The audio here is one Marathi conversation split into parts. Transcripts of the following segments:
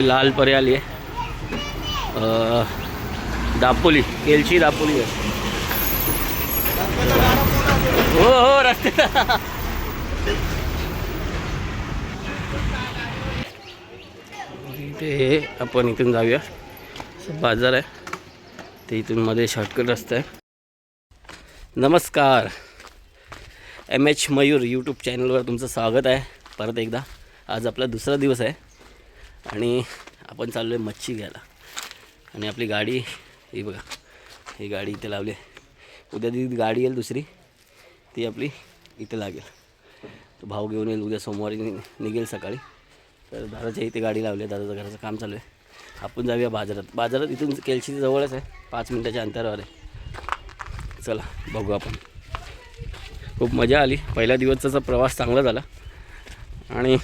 लाल परे आली आहे. दापोली एलची दापोली आहे. हो हो रस्ते इथे आपण इथून जाऊया. बाजार आहे. ते इथून मध्ये शॉर्टकट रस्ता आहे. नमस्कार. एम एच मयूर यूट्यूब चॅनलवर तुमचं स्वागत आहे. परत एकदा. आज आपला दुसरा दिवस आहे. आणि आपण चाललो आहे मच्छी घ्यायला. आणि आपली गाडी ही बघा ही गाडी इथे लावली आहे. उद्या ती गाडी येईल दुसरी ती आपली इथे लागेल. तो घेऊन येईल उद्या सोमवारी निघेल सकाळी. तर दादाच्या इथे गाडी लावली आहे दादाचं घराचं काम चालू आहे. आपण जाऊया बाजारात. बाजारात इथून केलशी जवळच आहे पाच मिनटाच्या अंतरावर आहे. चला बघू आपण. खूप मजा आली. पहिल्या दिवसाचा प्रवास चांगला झाला. आणि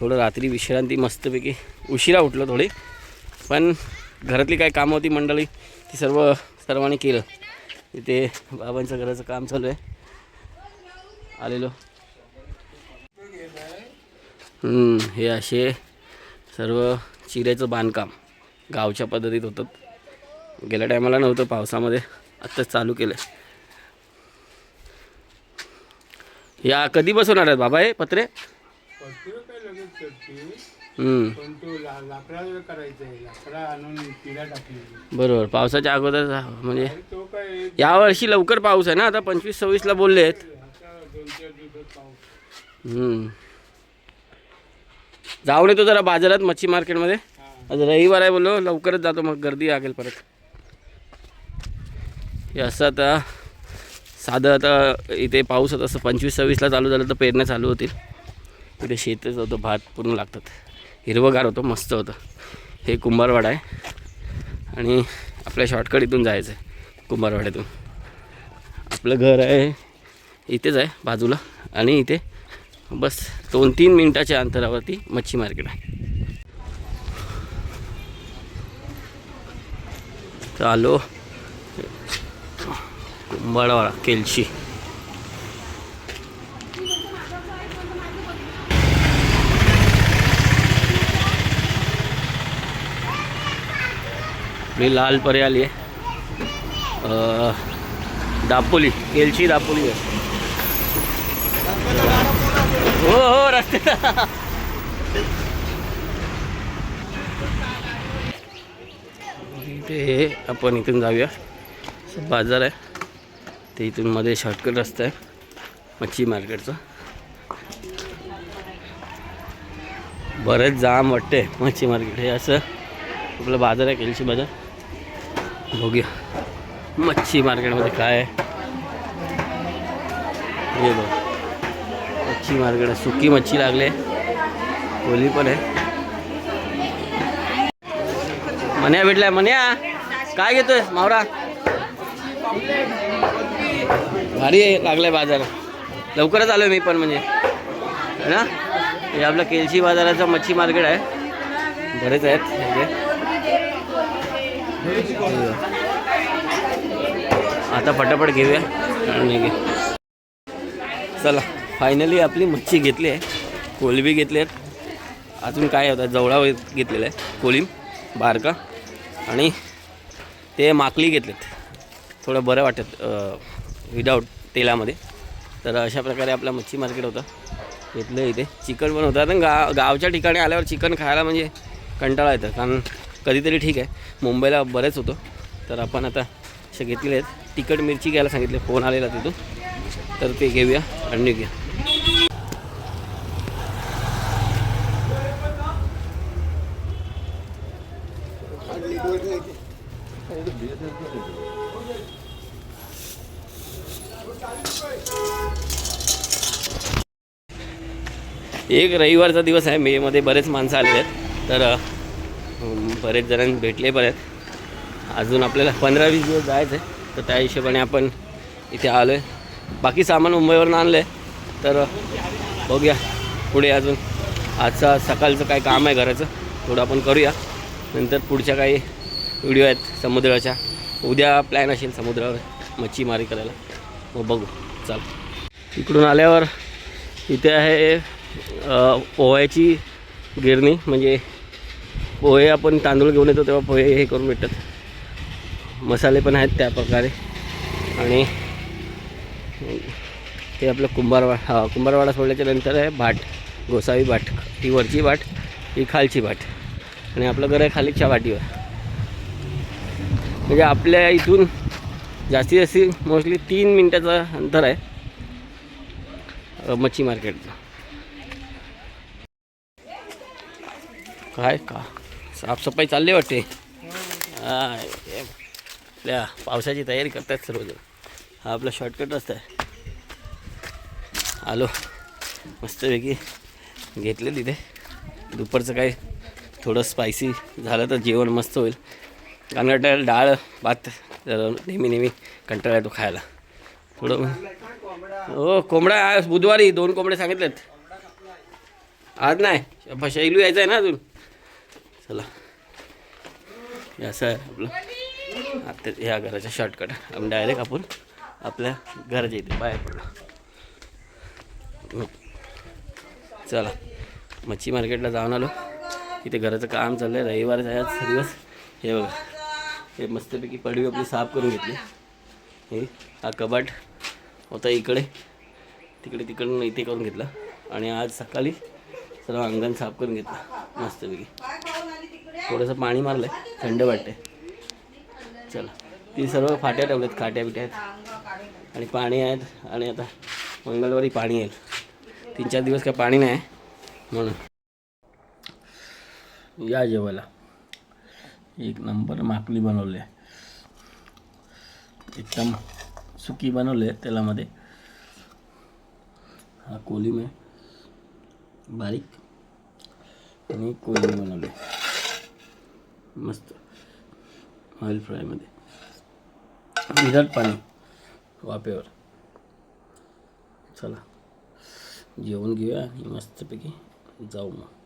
थोडं रात्री विश्रांती मस्तपैकी उशिरा उठलो थोडी. पण घरातली काय कामं होती मंडळी ती सर्व सर्वांनी केलं. तिथे बाबांचं घराचं काम चालू आहे. आलेलो. हे असे सर्व चिऱ्याचं बांधकाम गावच्या पद्धतीत होतं. गेल्या टायमाला नव्हतं पावसामध्ये आत्ताच चालू केलं या कधी बसवणार आहेत बाबा हे पत्रे पत्रे काय लगेच चढते. हम्म, पण तो ला लाकडा करायचा आहे. लाकडा आणून पिढा टाकली बरोबर. पावसाच्या अगोदर म्हणजे तो काय यावर्षी लवकर पाऊस आहे ना? आता पंचवीस सव्वीसला बोलले आहेत आता दोन चार दिवसात पाऊस. हम्म. जाऊन येतो जरा बाजारात मच्छी मार्केटमध्ये. हा. आज रविवार आहे बोललो लवकरच जातो मग गर्दी लागेल परत. हे असं आता साधं आता इथे पाऊस होता असं पंचवीस सव्वीसला चालू झालं तर पेरण्या चालू होतील. इकडे शेतच होतं भात पूर्ण लागतात. हिरवंगार होतं मस्त होतं. हे कुंभारवाडा आहे. आणि आपल्या शॉर्टकट इथून जायचं आहे कुंभारवाड्यातून. आपलं घर आहे इथेच आहे बाजूला. आणि इथे बस दोन तीन मिनटाच्या अंतरावरती मच्छी मार्केट आहे. तर आलो कुंभारवाडा केलशी. आपली लाल परी आली आहे. दापोली केलची दापोली आहे. हो हो रस्ते. इथे आपण इथून जाऊया. बाजार आहे. ते इथून मध्ये शॉर्टकट रस्ता आहे. मच्छी मार्केटचा. बरंच जाम वाटते मच्छी मार्केट. हे असं आपलं बाजार आहे केलशी बाजार. हो बघूया मच्छी मार्केटमध्ये काय आहे हे। बघ मच्छी मार्केट आहे सुकी मच्छी लागले कोली पण आहे मन्या भेटलाय मन्या काय घेतोय? मावरा। भारी आहे लागलाय बाजार. लवकरच आलोय मी पण म्हणजे. है ना? हे आपलं केलशी बाजाराचं मच्छी मार्केट आहे. बरेच आहेत. आता फटाफट घेऊया. आणि चला फायनली आपली मच्छी घेतली आहे. कोलबी घेतली आहेत. अजून काय होतं? जवळा घेतलेला आहे. कोलीम बारका. आणि ते माकली घेतलेत. थोडं बरं वाटत विदाऊट तेलामध्ये. तर अशा प्रकारे आपला मच्छी मार्केट होतं. घेतलं इथे. चिकन पण होतं. आणि गा गावच्या ठिकाणी आल्यावर चिकन खायला म्हणजे कंटाळा येतं. कारण कधीतरी ठीक आहे. मुंबईला बरेच होतो. तर आपण आता असे घेतलेले आहेत. तिखट मिरची घ्यायला सांगितले. फोन आलेला तिथून. तर ते घेऊया आणि निघूया. एक रविवारचा दिवस आहे. मेमध्ये बरेच माणसं आलेले आहेत. तर बरेच जण भेटले पण आहेत अजून आपल्याला पंधरा वीस दिवस जायचं आहे तर त्या हिशोबाने आपण इथे आलो आहे बाकी सामान मुंबईवरून आणलं आहे तर बघूया पुढे अजून. आजचा सकाळचं काय काम आहे घराचं थोडं आपण करूया. नंतर पुढच्या काही व्हिडिओ आहेत समुद्राच्या. उद्या प्लॅन असेल समुद्रावर मच्छीमारी करायला. मग बघू. चाल. इकडून आल्यावर इथे आहे ओव्याची गिरणी म्हणजे पोहे आपण तांदूळ घेऊन येतो तेव्हा पोहे हे करून भेटतात. मसाले पण आहेत त्या प्रकारे. आणि हे आपलं कुंभारवाडा हा कुंभारवाडा सोडल्याच्या नंतर आहे भाट गोसावी भाट ही वरची भाट ही खालची भाट आणि आपलं घर आहे खालीच्या वाटीवर म्हणजे आपल्या इथून जास्तीत जास्ती मोस्टली तीन मिनटाचं अंतर आहे. मच्छी मार्केटचं. काय का? साफसफाई चालली वाटते. हा आपल्या पावसाची तयारी करतात सर्वजण. हा आपला शॉर्टकट रस्ता आहे. आलो. मस्तपैकी घेतले तिथे. दुपारचं काय थोडं स्पायसी झालं तर जेवण मस्त होईल. कारण डाळ भात नेहमी नेहमी कंटाळा येतो खायला. थोडं हो कोंबडा आज बुधवारी दोन कोंबडे सांगितलेत. आज नाही. शैलू यायचं आहे ना अजून. चला. हे असं आहे आपलं. आता ह्या घराच्या शॉर्टकट आपण डायरेक्ट आपण आपल्या घराच्या इथे बाहेर पडलो. चला. मच्छी मार्केटला जाऊन आलो. इथे घराचं काम चाललं आहे रविवार आहे आज. दिवस. हे बघा. हे मस्तपैकी पडवी आपली साफ करून घेतली. हे हा कबाट होता इकडे. तिकडे तिकडून इथे करून घेतला. आणि आज सकाळी सर्व अंगण साफ करून घेतलं. मस्तपैकी. थोडंसं पाणी मारलं आहे थंड वाटते चला ती सर्व फाट्या ठेवल्यात खाट्या बिट्या आहेत. आणि पाणी आहेत आणि आता मंगळवारी पाणी येईल. तीन चार दिवस काय पाणी नाही म्हणून. या जेवायला. एक नंबर माकली बनवली आहे. एकदम सुकी बनवली आहे तेलामध्ये. हा कोलिम आहे. बारीक. आणि कोलिम आहे. मस्त. ऑइल फ्रायमध्ये विराट पाणी. वाफेवर. चला. जेवण घेऊया आणि मस्तपैकी जाऊ मग.